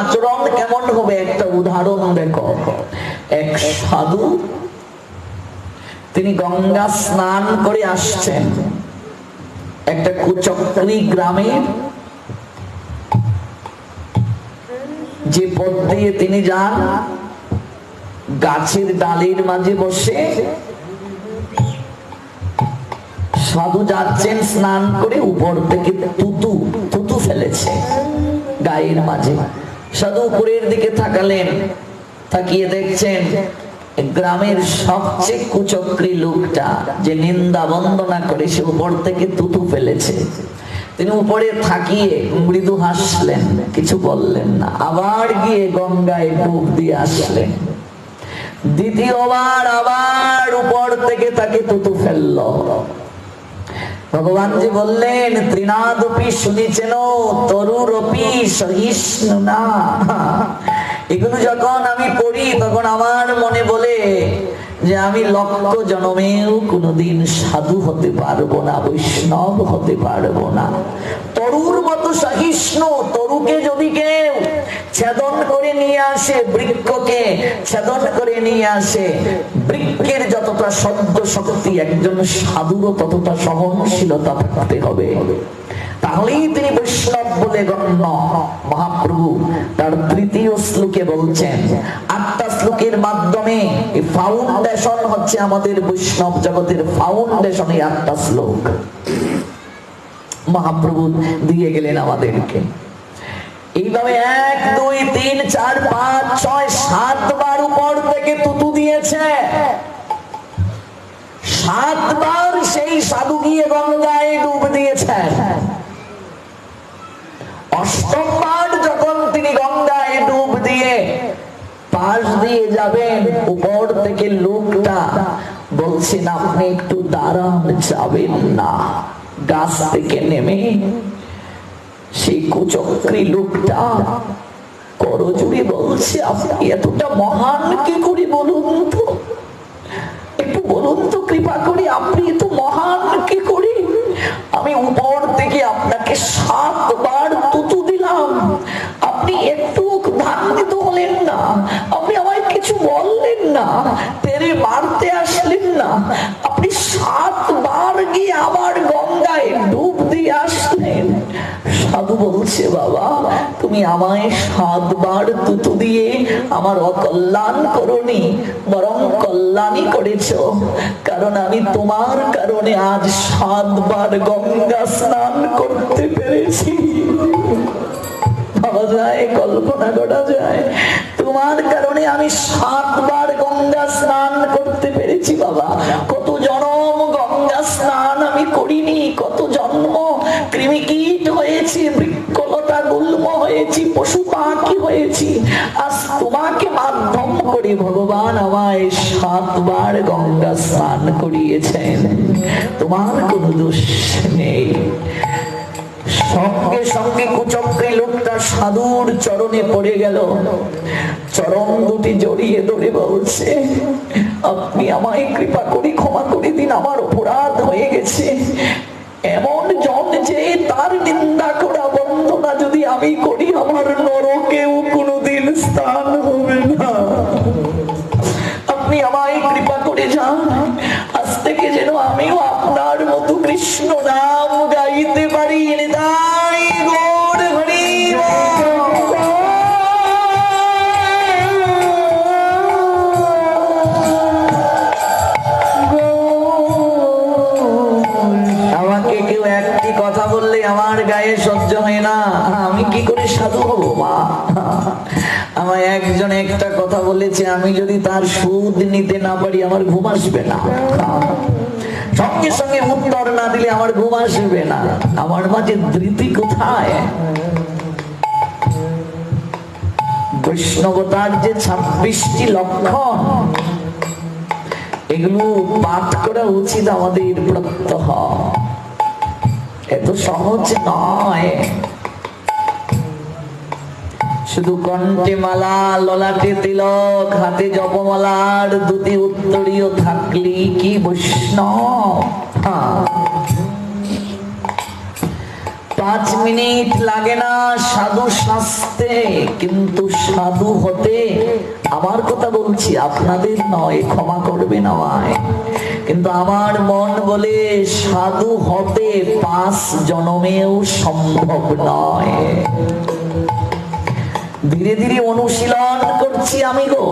আচরণ কেমন হবে? একটা উদাহরণ দেখো। এক সাধু, তিনি গঙ্গা স্নান করে আসছেন। একটা কুচক্রি গ্রামে, যে পথ দিয়ে তিনি যান, গাছের ডালের মাঝে বসে, সাধু যাচ্ছেন স্নান করে উপর থেকে তুতু তুতু ফেলেছে গায়ের মাঝে। সাধু উপরের দিকে তাকালেন তাকিয়ে দেখছেন গ্রামের সবচেয়ে কুচক্রী লোকটা যে নিন্দা বন্দনা করে সে উপর থেকে তুতু ফেলেছে। তিনি উপরে থাকিয়ে মৃদু হাসলেন, কিছু বললেন না, আবার গিয়ে গঙ্গায় ডুব দিয়ে আসলেন। দ্বিতীয়বার আবার উপর থেকে তাকে তুতু ফেলল। ভগবানজি বললেন ত্রিনাদপি শুনেছেন, তরুরপি সহিষ্ণু না। এগুলো যখন আমি পড়ি, তখন আমার মনে বলে যে আমি লক্ষ জনমেও কোনোদিন সাধু হতে পারব না, বৈষ্ণব হতে পারব না। তরুর মতো সহিষ্ণু, তরুকে যদি কেউ ছেদন করে নিয়ে আসে বৃক্ষকে, ছেদন করে নিয়ে আসে। বৃক্ষের যতটা শব্দ শক্তি, একজন সাধুরও ততটা সহনশীলতা থাকতে হবে। তাহলেই তিনি বৈষ্ণব বলে গণ্য। মহাপ্রভু তার তৃতীয় শ্লোকে বলছেন, আটটা শ্লোকের মাধ্যমে ফাউন্ডেশন হচ্ছে আমাদের বৈষ্ণব জগতের ফাউন্ডেশন আটটা শ্লোক। মহাপ্রভু দিয়ে গেলেন আমাদেরকে। এইভাবে এক, দুই, তিন, চার, পাঁচ, ছয় সাতবার উপর থেকে তুতু দিয়েছে। সাতবার সেই সাধু গিয়ে গঙ্গায় ডুব দিয়েছেন। অষ্টমবার যখন তিনি গঙ্গায় ডুব দিয়ে পাশ দিয়ে যাবেন, উপর থেকে লোকটা বলছেন, আপনি একটু দাঁড়ান, যাবেন না। গাছ থেকে নেমে সেই কুচক্রী লোকটা করজুড়ে বলছে, আপনি এতটা মহান কি করে বলুন তো? একটু বলুন তো কৃপা করে, আপনি এত মহান কি করে? আমি উপর থেকে আপনাকে সাতবার তুতু দিলাম। আপনি একটু ধান্বিত হলেন না, আপনি আমায় কিছু বললেন না, তেরে মারতে আসলেন না। আপনি সাতবার গিয়ে আবার গঙ্গায় ডুব দিয়ে আসলেন। সাধু বলছে, বাবা, তুমি আমায় সাতবার তুতু দিয়ে আমার অকল্যাণ করনি, বরং কল্যাণই করেছ। কারণ আমি তোমার কারণে আজ সাতবার গঙ্গা স্নান করতে পেরেছি। ভাবা যায়, কল্পনা করা যায়, তোমার কারণে আমি সাতবার গঙ্গা স্নান করতে পেরেছি, বাবা। কত গঙ্গা স্নান আমি করিনি, কত জন্ম কৃমিকীট হয়েছি, বৃক্ষলতা গুল্ম হয়েছি, পশু পাখি হয়েছি। আজ তোমাকে মাধ্যম করি, ভগবান আমায় সাতবার গঙ্গা স্নান করিয়েছেন। তোমার কোনো দোষ নেই। সঙ্গে সঙ্গে কুচক্রী লোকটা সাধুর চরণে পড়ে গেল। চরণ দুটি জড়িয়ে ধরে বলছে, আপনি আমায় কৃপা করি ক্ষমা করে দিন, আমার অপরাধ হয়ে গেছে। এমন জন যে তার নিন্দা করা বন্দনা যদি আমি করি, আমার নরকেও কোনোদিন স্থান হবে না। আপনি আমায় কৃপা করে যান, আজ থেকে যেন আমিও আপনার মতো কৃষ্ণ নাম একটা কথা বলেছে, আমি যদি তার সুদ নিতে না পারি, আমার ঘুম আসবে না। সঙ্গে সঙ্গে উত্তর না দিলে আমার ঘুম আসবে না। আমার মাঝে ধৃতি কোথায়? বৈষ্ণবতার যে ছাব্বিশটি লক্ষণ, এগুলো পাঠ করা উচিত আমাদের প্রত্যহ। এত সহজ নয়। শুধু কণ্ঠে মালা, ললাটে তিলক, হাতে জপমালার দুটি উত্তরীয় থাকলি কি বৈষ্ণব। পাঁচ মিনিট লাগে না সাধু সাজতে কিন্তু সাধু হতে আমার কথা বলছি, আপনাদের নয়, ক্ষমা করবেন আমায় কিন্তু আমার মন বলে সাধু হতে পাঁচ জনমেও সম্ভব নয়। ধীরে ধীরে অনুশীলন করছি আমি গো।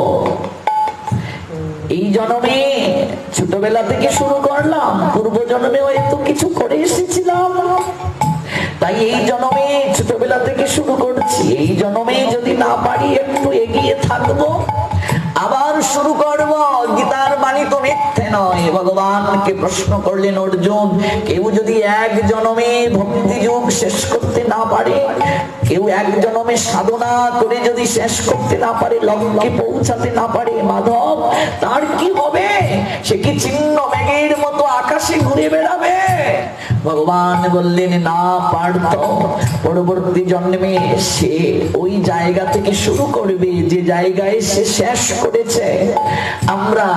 এই জন্মে ছোটবেলা থেকে শুরু করলাম, পূর্ব জন্মে হয়তো কিছু করে এসেছিলাম। তাই এই জন্মে ছোটবেলা থেকে শুরু করছি। এই জন্মে যদি না পারি একটু এগিয়ে থাকব, আবার শুরু করব গীতার নয়। ভগবানকে প্রশ্ন করলেন, অর্জুন, কেউ যদি এক জন্মে শেষ করতে না পারে, কেউ এক জন্মে সাধনা করে যদি শেষ করতে না পারে পৌঁছাতে না পারে, মাধব, তার কি হবে? সে কি চিহ্ন মেঘের মতো আকাশে ঘুরে বেড়াবে? ভগবান বললেন, না পারত পরবর্তী জন্মে সে ওই জায়গা থেকে শুরু করবে, যে জায়গায় সে শেষ করেছে। আমরা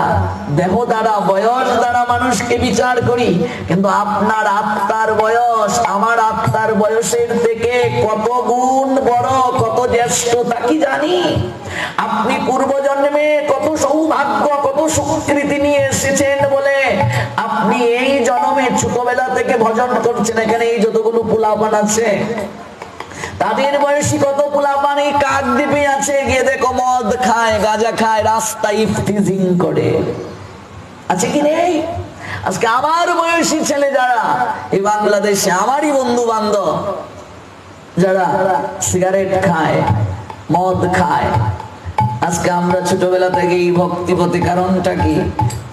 দেহ দ্বারা বয়স দ্বারা মানুষকে বিচার করি, কিন্তু আপনার আত্মার বয়স, আমার আত্মার বয়সের থেকে কত গুণ বড়, কত জ্যেষ্ঠ তা কি জানি? আপনি পূর্বজন্মে কত সৌভাগ্য, কত সুকৃতি নিয়ে এসেছেন বলে আপনি এই জন্মে ছোটবেলা থেকে ভজন করছেন, এখানে এই যতগুলো পোলাপান আছে। তাদের বয়সী কত পোলাপান, এই কাক দ্বীপে আছে, গিয়ে দেখো মদ খায়, গাঁজা খায়, রাস্তায় ইফতিজিং করে। আছে কি নেই? আজকে আমার বয়সী ছেলে যারা, এই বাংলাদেশে আমারই বন্ধু বান্ধব, যারা সিগারেট খায়, মদ খায়। আজকে আমরা ছোটবেলা থেকে এই ভক্তি পথে কারণটা কি?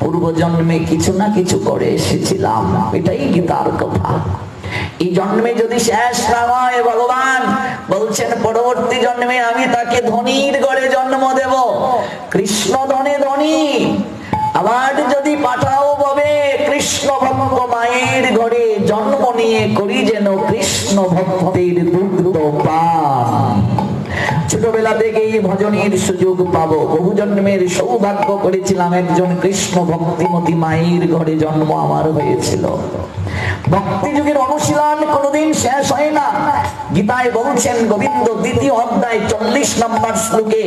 পূর্ব জন্মে কিছু না কিছু করে এসেছিলাম, এটাই গীতার কথা? এই জন্মে যদি শেষ না হয়, ভগবান বলছেন, পরবর্তী জন্মে আমি তাকে ধনির গড়ে জন্ম দেব। কৃষ্ণ ধনে ধনী আবার যদি পাঠাও ববে, কৃষ্ণ ভক্ত মায়ের ঘরে জন্ম নিয়ে করি যেন কৃষ্ণ ভক্তের দুগ্ধ পান ছোটবেলা থেকেই ভজনের সুযোগ পাবো। বহু জন্মের সৌভাগ্য করেছিলাম একজন কৃষ্ণ ভক্তিমতী মায়ের ঘরে জন্ম আমার হয়েছিল। ভক্তি যুগের অনুশীলন কোনোদিন শেষ হয় না। গীতায় বলছেন, গোবিন্দ, দ্বিতীয় অধ্যায়, চল্লিশ নম্বর শ্লোকে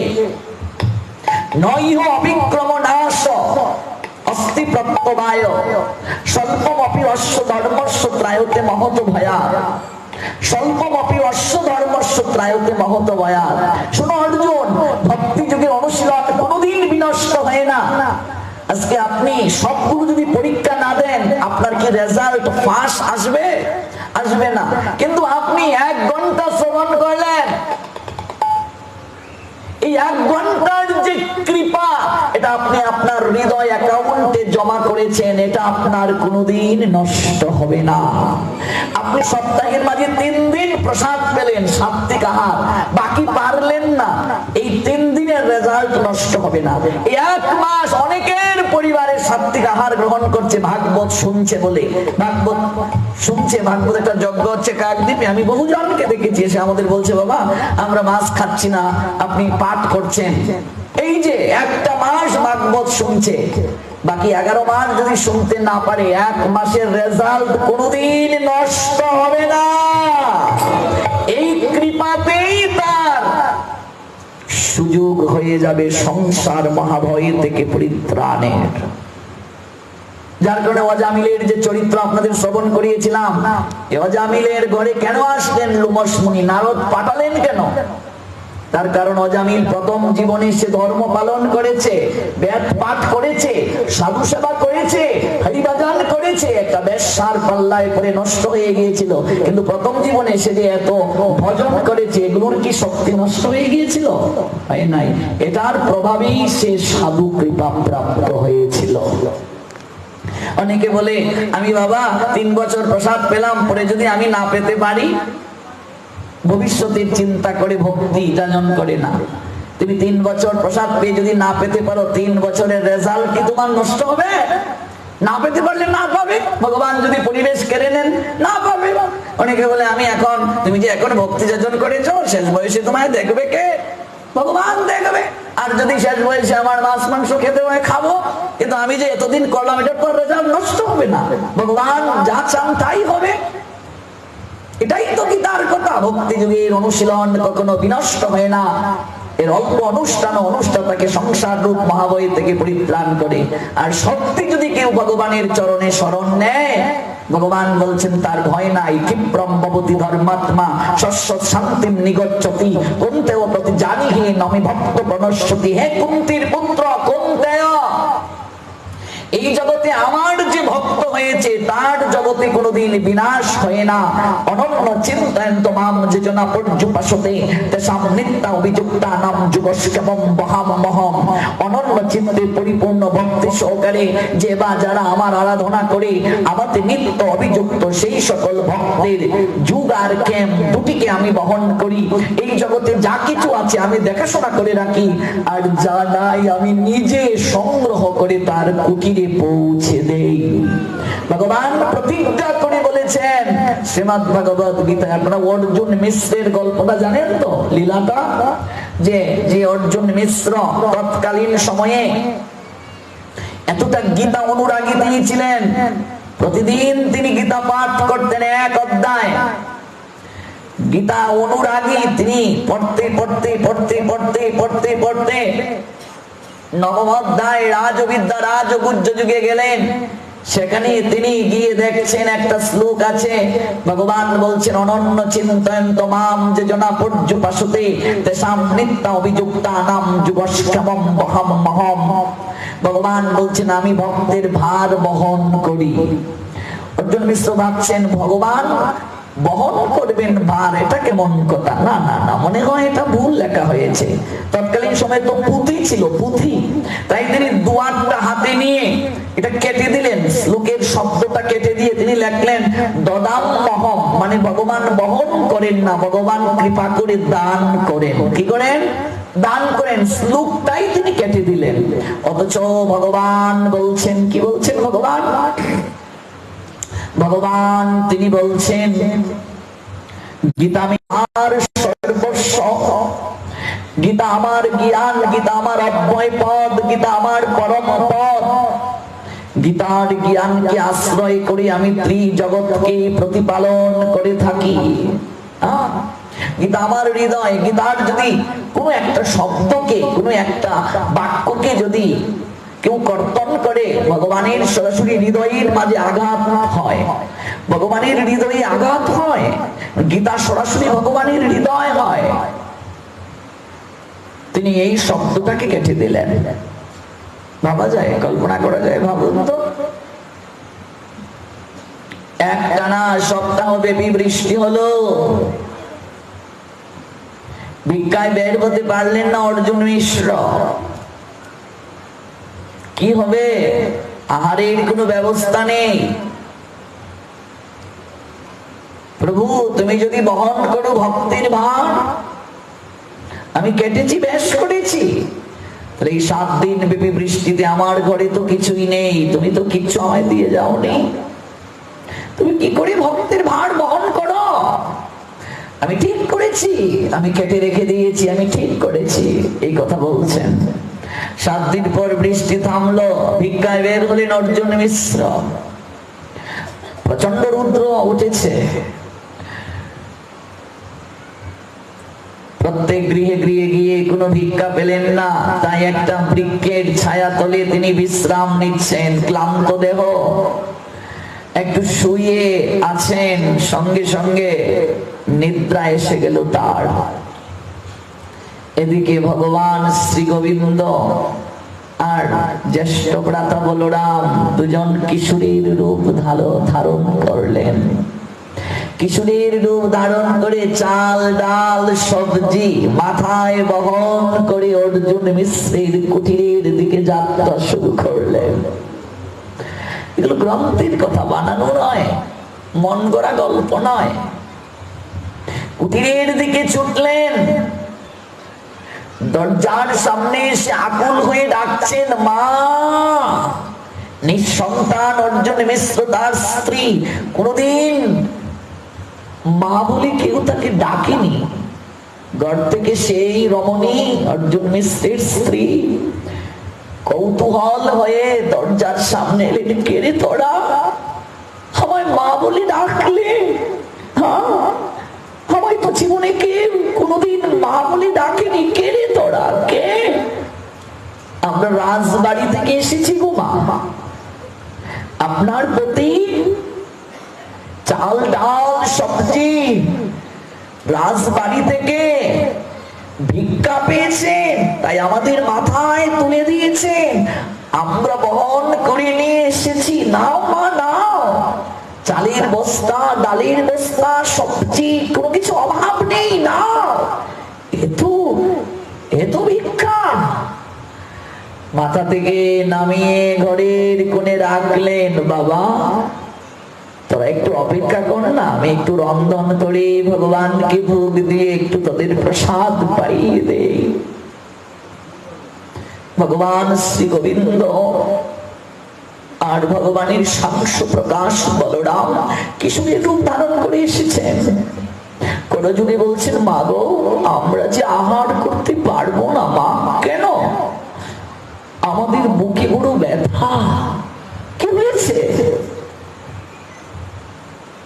কোনোদিন বিনষ্ট হয় না। আজকে আপনি সবগুলো যদি পরীক্ষা না দেন, আপনার কি রেজাল্ট পাস আসবে? আসবে না। কিন্তু আপনি এক ঘণ্টা শ্রবণ করলেন এক ঘণ্টার যে কৃপা, এটা আপনি আপনার হৃদয় অ্যাকাউন্টে জমা করেছেন, এটা আপনার কোনোদিন নষ্ট হবে না। আপনি সপ্তাহের মাঝে তিন দিন প্রসাদ পেলেন সাত্বিক আহার বাকি পারলেন না। এই তিন দিনের রেজাল্ট নষ্ট হবে না। এক মাস অনেকের পরিবারের সাত্বিক আহার গ্রহণ করছে, ভাগবত শুনছে বলে। ভাগবত শুনছে, ভাগবত একটা যজ্ঞ হচ্ছে কাকদ্বীপে। আমি বহু জনকে দেখেছি, এসে আমাদের বলছে, বাবা, আমরা মাছ খাচ্ছি না, আপনি পাঠ করছেন। এই যে একটা মাস ভাগবত শুনছে, বাকি এগারো মাস যদি শুনতে না পারে, এক মাসের রেজাল্ট কোনোদিন নষ্ট হবে না। সুযোগ হয়ে যাবে সংসার মহাভয় থেকে পরিত্রাণের। যার কারণে অজামিলের যে চরিত্র আপনাদের শ্রবণ করিয়েছিলাম অজামিলের ঘরে কেন আসলেন লুমসমুনি নারদ পাঠালেন কেন? তার কারণ অজামিল প্রথম জীবনে সে ধর্ম পালন করেছে, বেদ পাঠ করেছে, সাধু সেবা করেছে হরিবাজান করেছে, একটা পাল্লায় করে নষ্ট হয়ে গিয়েছিল। কিন্তু প্রথম জীবনে সে যে এত ভজন করেছে, এগুলোর কি শক্তি নষ্ট হয়ে গিয়েছিল? নাই। এটার প্রভাবেই সে সাধু কৃপা প্রাপ্ত হয়েছিল। অনেকে বলে, আমি বাবা, তিন বছর প্রসাদ পেলাম, পরে যদি আমি না পেতে পারি? ভবিষ্যতের চিন্তা করে, ভক্তি যাজন করে না। তুমি তিন বছর প্রসাদ পেয়ে যদি না পেতে পারো, তিন বছরের রেজাল্ট কি তোমার নষ্ট হবে? না পেতে পারলে না পাবে। ভগবান যদি পরিবেশ কেড়ে নেন, না পাবে। অনেকে বলে, আমি এখন, তুমি যে এখন ভক্তি যাজন করেছ, শেষ বয়সে তোমায় দেখবে কে? ভগবান দেখবে। আর যদি শেষ বয়সে আমার মাছ, মাংস খেতে হয়, খাব। কিন্তু আমি যে এতদিন করলাম, এটার পর রেজাল্ট নষ্ট হবে না। ভগবান যা চান তাই হবে। এটাই তো গীতার কথা। ভক্তি যুগের অনুশীলন কখনো বিনষ্ট হয় না। এর অল্প অনুষ্ঠান অনুষ্ঠানটাকে সংসার রূপ মহাবয় থেকে পরিত্রাণ করে। আর সত্যি যদি কেউ ভগবানের চরণে নেয়, ভগবান বলছেন, তার ভয় নাই, ক্ষিপ্রম ভবতি ধর্মাত্মা, শস্য শান্তিম নিগচ্ছতি কুন্তেও প্রতি জানি হে নমি ভক্ত প্রণশ্যতি হে কুন্তির পুত্র, কুন্তেয়, এই জগতে আমার যে ভক্ত হয়েছে, তার জগতে কোনোদিন বিনাশ হয় না। অনন্য চিন্তায়ন তোমাম যোজনা পর্যুপাসতে তেসাম নিত্যা অভিযুক্তা নাম যুগস্কেমম বহাম মহম। অনন্য চিন্তে পরিপূর্ণ ভক্তি সহকারে যে বা যারা আমার আরাধনা করে আমাদের নিত্য অভিযুক্ত সেই সকল ভক্তের যুগ আর কেম দুটিকে আমি বহন করি। এই জগতে যা কিছু আছে আমি দেখাশোনা করে রাখি, আর যা নাই আমি নিজে সংগ্রহ করে তার কুটিরে পৌঁছে দেই। ভগবান প্রতিজ্ঞা করে বলেছেন, শ্রীমদ ভগবত গীতায় আপনারা অর্জুন মিশ্রের গল্পটা জানেন তো, লীলাটা? যে যে অর্জুন মিশ্র তৎকালীন সময়ে এতটা গীতা অনুরাগী তিনি ছিলেন, প্রতিদিন তিনি গীতা পাঠ করতেন এক অধ্যায়। গীতা অনুরাগী তিনি পড়তে পড়তে পড়তে পড়তে পড়তে পড়তে নবম অধ্যায় রাজবিদ্যা রাজগুজ্জ যুগে গেলেন। সেখানে তিনি গিয়ে দেখছেন একটা শ্লোক আছে। ভগবান বলছেন, অনন্য চিন্তন তমাম যে জনা পর্যুপাসতে তেসাম অভিযুক্তা নাম যুবস্কামম বহম মহম। ভগবান বলছেন, আমি ভক্তের ভার বহন করি। অর্জুন মিশ্র ভাবছেন, ভগবান বহন করবেন ভার এটা কেমন কথা? না না না, মনে হয় এটা ভুল লেখা হয়েছে। তৎকালীন সময় তো পুঁথি ছিল, পুঁথি। তাই তিনি দুয়ারটা হাতে নিয়ে এটা কেটে দিলেন, শ্লোকের শব্দটা কেটে দিয়ে তিনি লেখলেন, দদাম মহম মানে ভগবান বহন করেন না, ভগবান কৃপা করে দান করেন। কি করেন? দান করেন, শ্লোকটাই তিনি কেটে দিলেন। অথচ ভগবান বলছেন, কি বলছেন ভগবান? ভগবান তিনি বলছেন গীতা আমি আর সর্বস্ব। গীতা আমার জ্ঞান, গীতা আমার অব্যয় পদ গীতা আমার পরম পদ গীতার জ্ঞানকে আশ্রয় করে আমি ত্রিজগৎকে প্রতিপালন করে থাকি। গীতা আমার হৃদয়, গীতার যদি কোনো একটা শব্দকে, কোনো একটা বাক্যকে যদি কেউ কর্তন করে ভগবানের সরাসরি হৃদয়ের মাঝে আঘাত হয়। ভগবানের হৃদয়ে আঘাত হয়, গীতা সরাসরি ভগবানের হৃদয় হয়। তিনি এই শব্দটাকে কেটে দিলেন। ভাবা যায়, কল্পনা করা যায়, ভাবুন তো। একটানা সপ্তাহ ব্যাপী বৃষ্টি হলো। ভিক্ষায় বের হতে পারলেন না অর্জুন মিশ্র। কি হবে? আহারের কোনো ব্যবস্থা নেই। প্রভু, তুমি যদি বহন করো ভক্তির ভার, আমি কেটেছি, বেশ করেছি। এই সাত দিন ব্যাপী বৃষ্টিতে আমার ঘরে তো কিছুই নেই, তুমি তো কিচ্ছু আমায় দিয়ে যাওনি। তুমি কি করে ভক্তের ভার বহন করো? আমি ঠিক করেছি, আমি কেটে রেখে দিয়েছি, আমি ঠিক করেছি, এই কথা বলছেন। সাত দিন পর বৃষ্টি থামলো, ভিক্ষায় বের হলেন অর্জুন মিশ্র। প্রচণ্ড রুদ্র উঠেছে। প্রত্যেক গৃহে গৃহে গিয়ে কোনো ভিক্ষা পেলেন না, তাই একটা বৃক্ষের ছায়া তলে তিনি বিশ্রাম নিচ্ছেন, ক্লান্ত দেহ। একটু শুয়ে আছেন, সঙ্গে সঙ্গে নিদ্রা এসে গেল তার। এদিকে ভগবান শ্রী গোবিন্দ আর জ্যেষ্ঠ ভ্রাতা বলরাম দুজন কিশোরীর রূপ ধারো ধারণ করলেন। কিশোরীর রূপ ধারণ করে চাল, ডাল, সবজি মাথায় বহন করে অর্জুন মিশ্রের কুটিরের দিকে যাত্রা শুরু করলেন। এগুলো গ্রন্থের কথা বানানো নয় মন গড়া গল্প নয়। কুটিরের দিকে ছুটলেন দরজার সামনে এসে আকুল হয়ে ডাকছেন মা। নিঃসন্তান অর্জুন মিশ্র তার স্ত্রী। কোনদিন মা বলে কেউ তাকে ডাকেনি। ঘর থেকে সেই রমণী অর্জুন মিশ্রের স্ত্রী কৌতূহল হয়ে দরজার সামনে কেড়ে তোরা আমায় মা বলে ডাকলে হ্যাঁ কোনোদিন মা বলে ডাকেনি, কে রে তোরা? কে? আমরা রাজবাড়ি থেকে এসেছি গো মা। আপনার প্রতি চাল, ডাল, সবজি রাজবাড়ি থেকে ভিক্ষা পেয়েছেন, তাই আমাদের মাথায় তুলে দিয়েছেন। আমরা বহন করে নিয়ে এসেছি। নাও মা, নাও। চালের বস্তা, ডালের বস্তা, সবজি, কোনো কিছু অভাব নেই, নাও এত এত ভিক্ষা মাথা থেকে নামিয়ে ঘরের কোণে রাখলেন, বাবা, তোরা একটু অপেক্ষা কর না, আমি একটু রন্ধন করে ভগবানকে ভোগ দিয়ে একটু তাদের প্রসাদ পাইয়ে দেই। ভগবান শ্রী গোবিন্দ আর ভগবানের সাংস প্রকাশ বলরাম কিশোরের রূপ ধারণ করে এসেছেন। কোন যুগে বলছেন, মা গো, আমরা যে আহার করতে পারব না, মা, কেন আমাদের বুকে বড় ব্যথা। কি হয়েছে?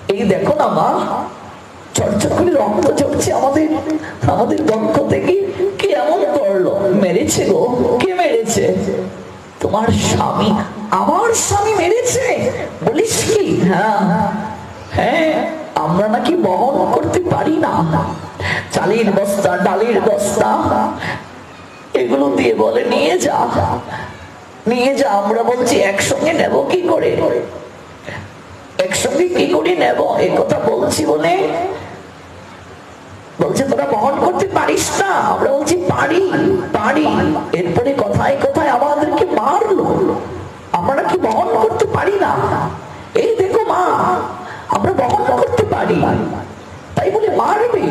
এই দেখো না মা চর্চা করে রক্ত চড়ছে আমাদের আমাদের বক্ষ থেকে। কে এমন করল? মেরেছে গো। কে মেরেছে? তোমার স্বামী। আমার স্বামী মেরেছে? বলিস কি? হ্যাঁ। হ্যাঁ আমরা নাকি বহন করতে পারি না। চালের বস্তা, ডালের বস্তা। এগুলো দিয়ে বলে, নিয়ে যা নিয়ে যা, আমরা বলছি একসঙ্গে নেব কি করে? একসঙ্গে কি করে নেব? এই কথা বলছি বলে? বলছে, তোরা বহন করতে পারিস না। আমরা বলছি, পারি পারি। এরপরে কথায় কথায় আমাদেরকে মারলো। আমরা কি বহন করতে পারি না? এই দেখো মা, আমরা বহন করতে পারি। তাই বলে মারবে?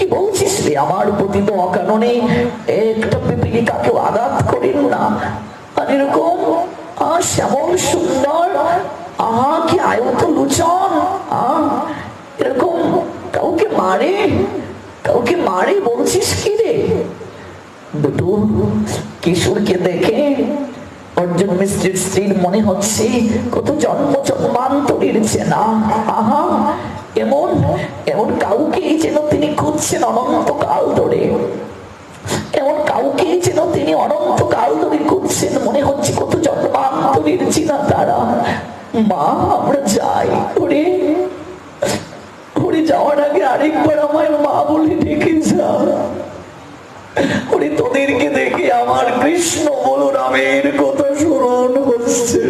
কি বলছিস রে? আমার প্রতি তো অকারণে একটা পিপিলিকাকেও আঘাত করেন না। আর এরকম আহ শ্যামল সুন্দর, আহা, কি আয়ত লুচন এরকম কাউকে মারে? কাউকে মারে বলছিস কি রে? দুটো কিশোরকে দেখে অর্জুন মিস্ত্রির স্ত্রীর মনে হচ্ছে কত জন্ম জন্মান্তরের চেনা। আহা এমন এমন কাউকে যেন তিনি খুঁজছেন অনন্তকাল ধরে। এমন কাউকে যেন তিনি অনন্তকাল ধরে খুঁজছেন। মনে হচ্ছে কত জন্মান্তরের চেনা তারা। মা, আমরা যাই। ওরে ওরে যাওয়ার আগে আরেকবার আমায় মা বলে ডেকে যা। তোদেরকে দেখে আমার কৃষ্ণ বলরামের কথা স্মরণ হচ্ছে।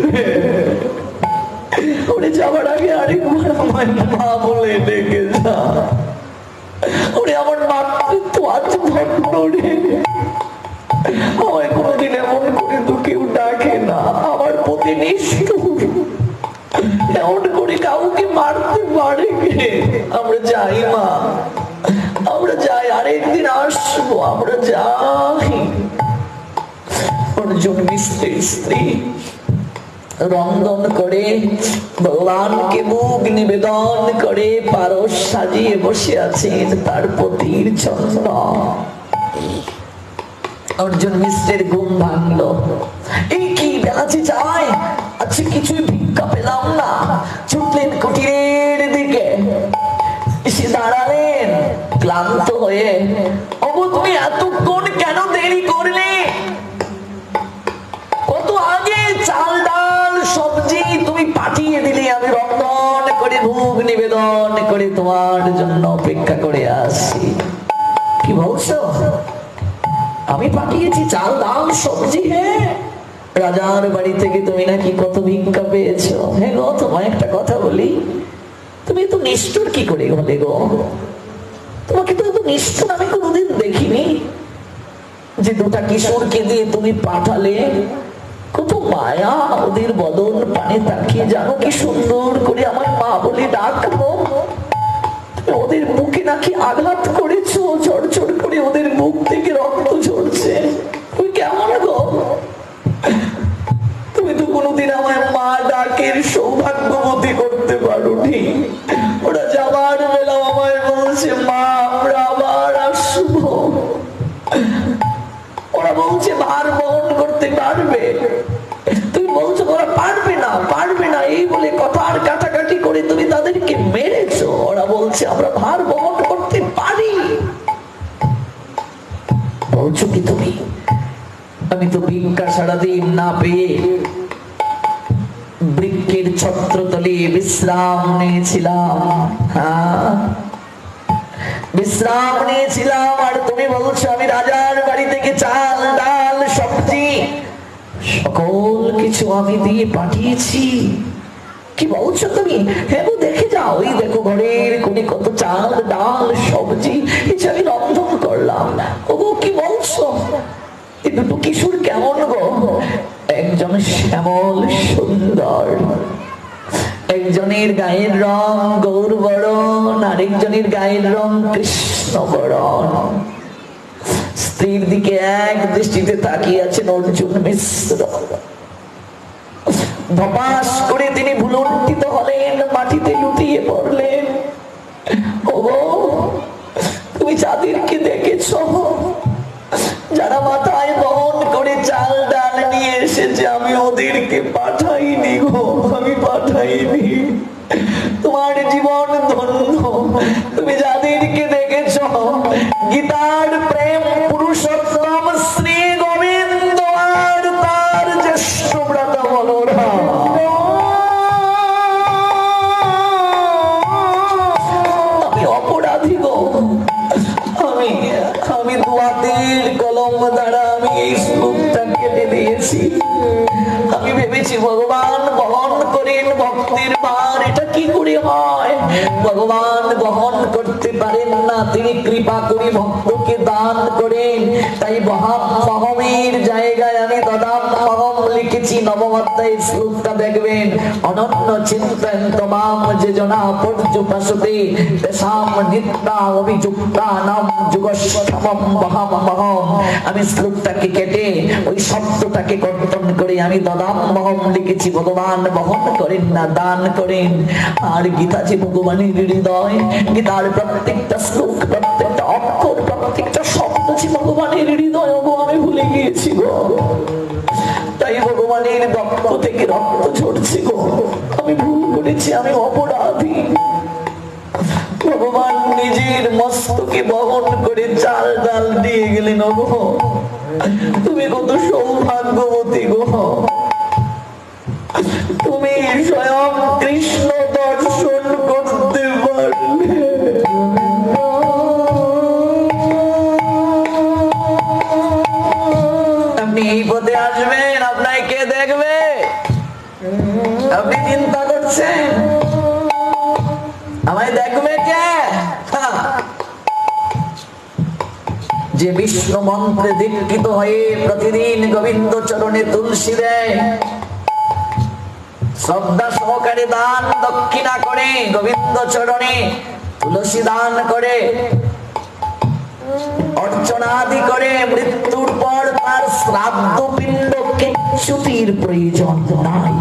ওরে যাওয়ার আগে আরেকবার আমায় মা বলে ডেকে যা। ওরে, আমার মাতৃত্ব আজ আমায় কোনোদিন এমন করে তো কেউ ডাকে না। আমার প্রতি নিষ্ঠুর। এমন করে কাউকে মারতে পারে আমরা যাই, মা। আমরা যাই, আরেকদিন আসব। আমরা যাই। অর্জুন মিস্ত্রি স্ত্রী। রন্ধন করে, ভগবানকে মুখ নিবেদন করে, পারস সাজিয়ে বসে আছেন তার পতির চন্দ্র অর্জুন মিশ্রের ঘুম ভাঙলো। এই কি বেলাচি যায় আচ্ছা কিছুই ভিক্ষা পেলাম না। ছুটলেন কুটিরের দিকে। এসে দাঁড়ালেন, ক্লান্ত হয়ে। অবু, তুমি এতক্ষণ কেন দেরি করলে? কত আগে চাল নিবেদন করে তোমার জন্য অপেক্ষা করে আসি কি বলছো? আমি পাঠিয়েছি চাল, ডাল, সবজি হ্যাঁ? রাজার বাড়ি থেকে তুমি নাকি কত ভিক্ষা পেয়েছ? হ্যাঁ গো, তোমায় একটা কথা বলি। তুমি তো নিষ্ঠুর কি করে হলে গো? তোমাকে তো এত নিষ্ঠুর আমি কোনোদিন দেখিনি। যে দুটা কিশোরকে দিয়ে তুমি পাঠালে, কত মায়া ওদের বদন পানে তাকিয়ে জানো কি সুন্দর করে আমার মা বলে ডাকবো ওদের বুকে নাকি আঘাত করেছ? ঝড় করে ওদের মুখ থেকে রক্ত ঝরছে। তুমি কেমন গো? তুমি তো কোনোদিন আমার মা ডাকের সৌভাগ্যবতী করতে ওরা যাবার বেলা আমায় বলছে, মা, আমরা আবার আসব। ওরা বলছে, ভার বহন করতে পারবে। তুমি বলছো ওরা পারবে না, পারবে তুমি তাদেরকে মেরেছো। ওরা বলছে, আমরা ভার বহন করতে পারি। বলছো কি তুমি? আমি তো ভিক্ষা সারাদিন না পেয়ে বৃক্ষের ছত্রতলে বিশ্রাম নিয়েছিলাম। হ্যাঁ? বিশ্রাম নিয়েছিলাম, আর তুমি বলছো, আমি রাজার বাড়ি থেকে চাল, ডাল, সবজি, সকল কিছু আমি দিয়ে পাঠিয়েছি। কি বলছো তুমি? হ্যাঁ দেখে যাও ওই দেখো ঘরের কোনে কত চাল ডাল সবজি কিছু আমি রন্ধন করলাম। ও গো, কি বলছো? এই দুটো কিশোর কেমন গো? একজন শ্যামল সুন্দর একজনের গায়ের রং গৌর বরণ আরেকজনের গায়ের রং কৃষ্ণ বরণ স্ত্রীর দিকে এক দৃষ্টিতে তাকিয়ে আছেন অর্জুন মিশ্র। ধপাস করে তিনি ভুলুণ্ঠিত হলেন, মাটিতে লুটিয়ে পড়লেন। ওগো, তুমি যাদেরকে দেখেছ? যারা মাথায় বহন করে চাল ডাল নিয়ে এসেছে, আমি ওদেরকে পাঠাইনি গো, আমি পাঠাইনি। তোমার জীবন ধন্য, তুমি যাদেরকে দেখেছ? গীতার প্রেম পুরুষোত্তম শ্রী আমি এই কেটে দিয়েছি আমি ভেবেছি ভগবান বহন করেন ভক্তের ভার এটা কি করে হয়? ভগবান বহন করতে পারেন না, তিনি কৃপা করে ভক্তকে দান করেন। তাই মহাম জায়গায় আমি দদাম শ্লোকটা দেখবেন। আমি শ্লোকটাকে কেটে ওই শব্দটাকে কর্তন করে, আমি দদাম মহম লিখেছি, ভগবান বহন করেন না, দান করেন। আর গীতা যে ভগবানের হৃদয়, গীতার প্রত্যেকটা শ্লোক, প্রত্যেকটা অক্ষর, প্রত্যেকটা শব্দ যে ভগবানের হৃদয় গো আমি ভুলে গিয়েছি গো। তাই ভগবানের বক্ষ থেকে রক্ত ঝরছে গো। আমি ভুল করেছি, আমি অপরাধী। ভগবান নিজের মস্তকে বহন করে চাল ডাল দিয়ে গেলেন গো তুমি কত সৌভাগ্যবতী গো। তুমি স্বয়ং কৃষ্ণ দর্শন বিষ্ণু মন্ত্রে দীক্ষিত হয়ে প্রতিদিন গোবিন্দ চরণে তুলসী দেয়। শ্রদ্ধা সহকারে দান দক্ষিণা করে গোবিন্দ চরণে তুলসী দান করে। অর্চনাদি করে মৃত্যুর পর তার শ্রাদ্ধ পিণ্ড কিচ্ছুতির প্রয়োজন নাই।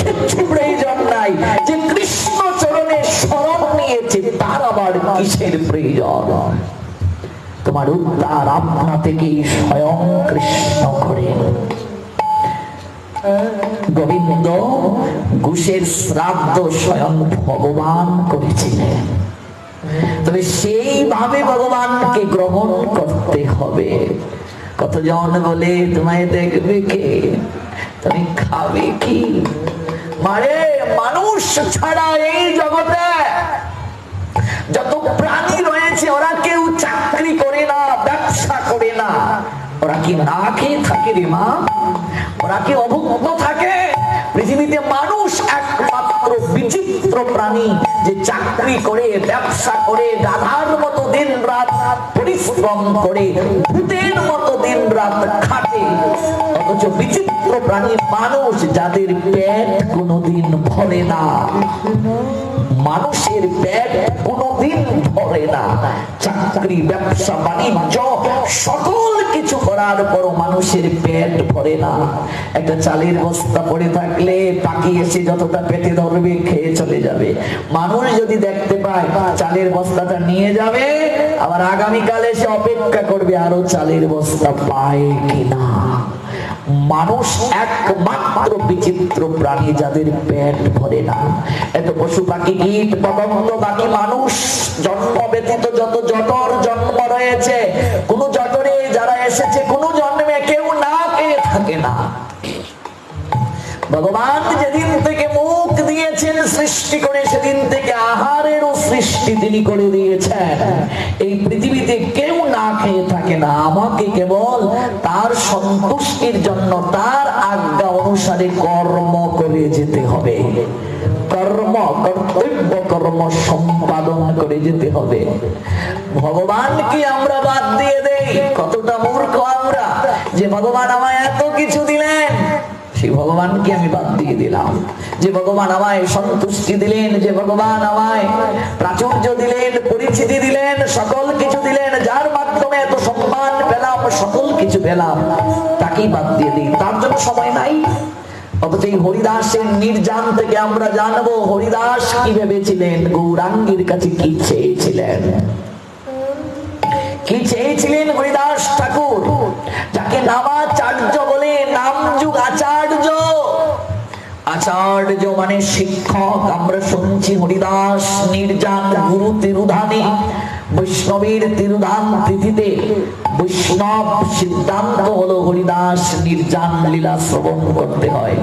কিচ্ছু প্রয়োজন নাই। যে কৃষ্ণ চরণে শরণ নিয়েছে, তার আবার কিসের প্রয়োজন? তোমার উদ্ধার আপনা থেকেই স্বয়ং কৃষ্ণ করেন গোবিন্দ ঘুষের শ্রাদ্ধ স্বয়ং ভগবান করেছিলেন। তবে সেইভাবে ভগবানকে গ্রহণ করতে হবে। কতজন বলে, তোমায় দেখবে কে? তুমি খাবে কি? মারে, মানুষ ছাড়া এই জগতে যত প্রাণী রয়েছে ওরা কেউ চাকরি করে না, ব্যবসা করে না। ওরা কি না খেয়ে থাকে রে মা? ওরা কি অভুক্ত থাকে? পৃথিবীতে মানুষ একমাত্র বিচিত্র প্রাণী যে চাকরি করে, ব্যবসা করে, গাধার মতো দিন রাত পরিশ্রম করে, ভূতের মতো দিন রাত খাটে। অথচ বিচিত্র প্রাণী মানুষ যাদের পেট কোনোদিন ভরে না। মানুষের পেট কোনোদিন ভরে না। চাকরি, ব্যবসা, বাণিজ্য, সকল কিছু করার পর মানুষের পেট ভরে না। একটা চালের বস্তা পড়ে থাকলে পাখি এসে যতটা পেটে ধরবে, খেয়ে চলে যাবে। মানুষ যদি দেখতে পায়, চালের বস্তাটা নিয়ে যাবে, আবার আগামীকাল এসে অপেক্ষা করবে, আরও চালের বস্তা পায় কিনা। মানুষ একমাত্র বিচিত্র প্রাণী যাদের পেট ভরে না। এত পশু পাখি কীট পতঙ্গ বাকি মানুষ? জন্ম ব্যতীত যত জটর জন্ম রয়েছে, কোন জটরে যারা এসেছে, কোন জন্মে কেউ না খেয়ে থাকে না। ভগবান যেদিন থেকে মুখ দিয়েছেন, সৃষ্টি করে সেদিন থেকে আহারেরও সৃষ্টি তিনি করে দিয়েছেন। এই খেয়ে থাকে না। আমাকে কেবল তার সন্তুষ্টির জন্য, তার আজ্ঞা অনুসারে কর্ম করে যেতে হবে। কর্ম, কর্তব্য, কর্ম সম্পাদন করে যেতে হবে। ভগবানকে আমরা বাদ দিয়ে দেই। কতটা মূর্খ আমরা যে ভগবান আমায় এত কিছু দিলেন সেই ভগবানকে আমি বাদ দিয়ে দিলাম। যে ভগবান আমায় সন্তুষ্টি দিলেন, যে ভগবান আমায় প্রাচুর্য দিলেন, পরিচিতি দিলেন, সকল কিছু দিলেন, যার পেলাম সকল কিছু পেলাম, তাকেই বাদ দিয়ে দিই। তার জন্য সময় নাই। অথচ এই হরিদাসের নির্যান থেকে আমরা জানব, হরিদাস কি ভেবেছিলেন? গৌরাঙ্গীর কাছে কি চেয়েছিলেন? কি চেয়েছিলেন হরিদাস ঠাকুর? যাকে নামাচার্য বলে নামযুগ আচার্য। আচার্য মানে শিক্ষক। আমরা শুনছি হরিদাস নির্জান গুরু তিরুধানে বৈষ্ণবের তিরুধান তিথিতে বৈষ্ণব সিদ্ধান্ত হলো হরিদাস নির্জান লীলা শ্রবণ করতে হয়।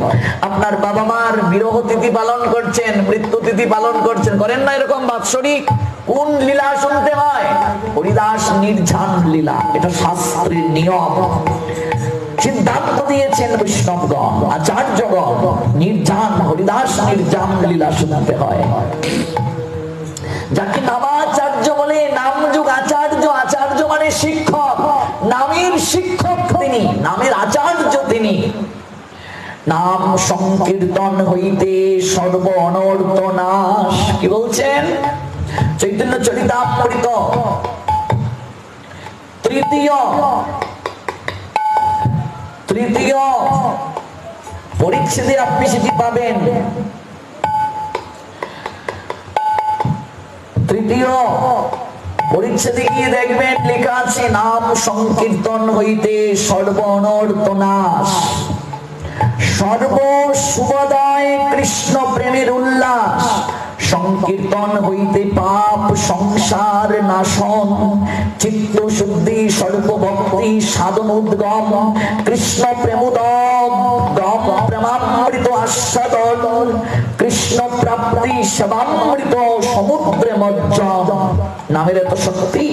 আপনার বাবা মার বিরহ তিথি পালন করছেন, মৃত্যু তিথি পালন করছেন, করেন না এরকম বাৎসরিক কোন লীলা শুনতে হয়? হরিদাস নির্জান লীলা, এটা শাস্ত্রের নিয়ম। সিদ্ধান্ত দিয়েছেন বৈষ্ণবগণ, আচার্যগণ নির্জান হরিদাস নির্জান লীলা শুনতে হয়। যাকে নামাচার্য বলে নাম যুগ আচার্য আচার্য মানে শিক্ষক। নামের শিক্ষক তিনি, নামের আচার্য তিনি। নাম সংকীর্তন হইতে সর্ব অনর্থ নাশ। কি বলছেন? চৈতন্য চরিতামৃত। তৃতীয়। তৃতীয়। পরিচ্ছেদে আপনি সেটি পাবেন। তৃতীয় পরিচ্ছেদে গিয়ে দেখবেন লেখা আছে নাম সংকীর্তন হইতে সর্ব অনর্থ নাশ সর্ব শুভদায় কৃষ্ণ প্রেমের উল্লাস, সংকীর্তন হইতে পাপ সংসার নাশন, চিত্ত শুদ্ধি সর্বভক্তি সাধন উদ্গম, কৃষ্ণ প্রেমোদম প্রেমামৃত আস্বাদন কৃষ্ণ প্রাপ্তি সেবামৃত সমুদ্রে মজ্জা। নামের এত শক্তি।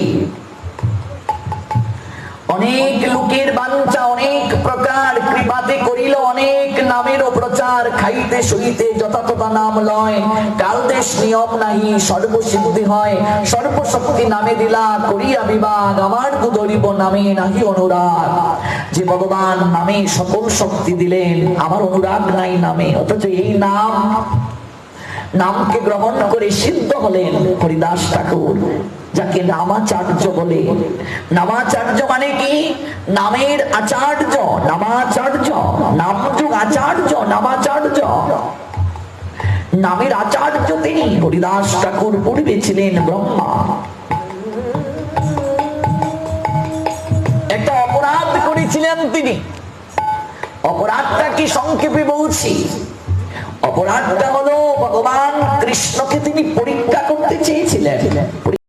অনেক লোকের বাঞ্ছা অনেক প্রকার কৃপাতে করিল অনেক নামেরও প্রচার, খাইতে সইতে যথাতথা নাম লয়। কাল দেশ নিয়ম নাহি, সর্বসিদ্ধি হয়। সর্বশক্তি নামে দিলা, করিয়া বিভাগ আমার ধরিব নামে নাহি অনুরাগ। যে ভগবান নামে সকল শক্তি দিলেন, আমার অনুরাগ নাই নামে। অথচ এই নাম, নামকে গ্রহণ করে সিদ্ধ হলেন হরিদাস ঠাকুর। যাকে নামাচার্য বলে। নামাচার্য মানে কি? নামের আচার্য, নামাচার্য নামযুগ আচার্য, নামাচার্য। নামের আচার্য তিনি, হরিদাস ঠাকুর পূর্বে ছিলেন ব্রহ্মা। একটা অপরাধ করেছিলেন তিনি। অপরাধটা কি সংক্ষেপে বলছি? অপরাধটা হলো ভগবান কৃষ্ণকে তিনি পরীক্ষা করতে চেয়েছিলেন।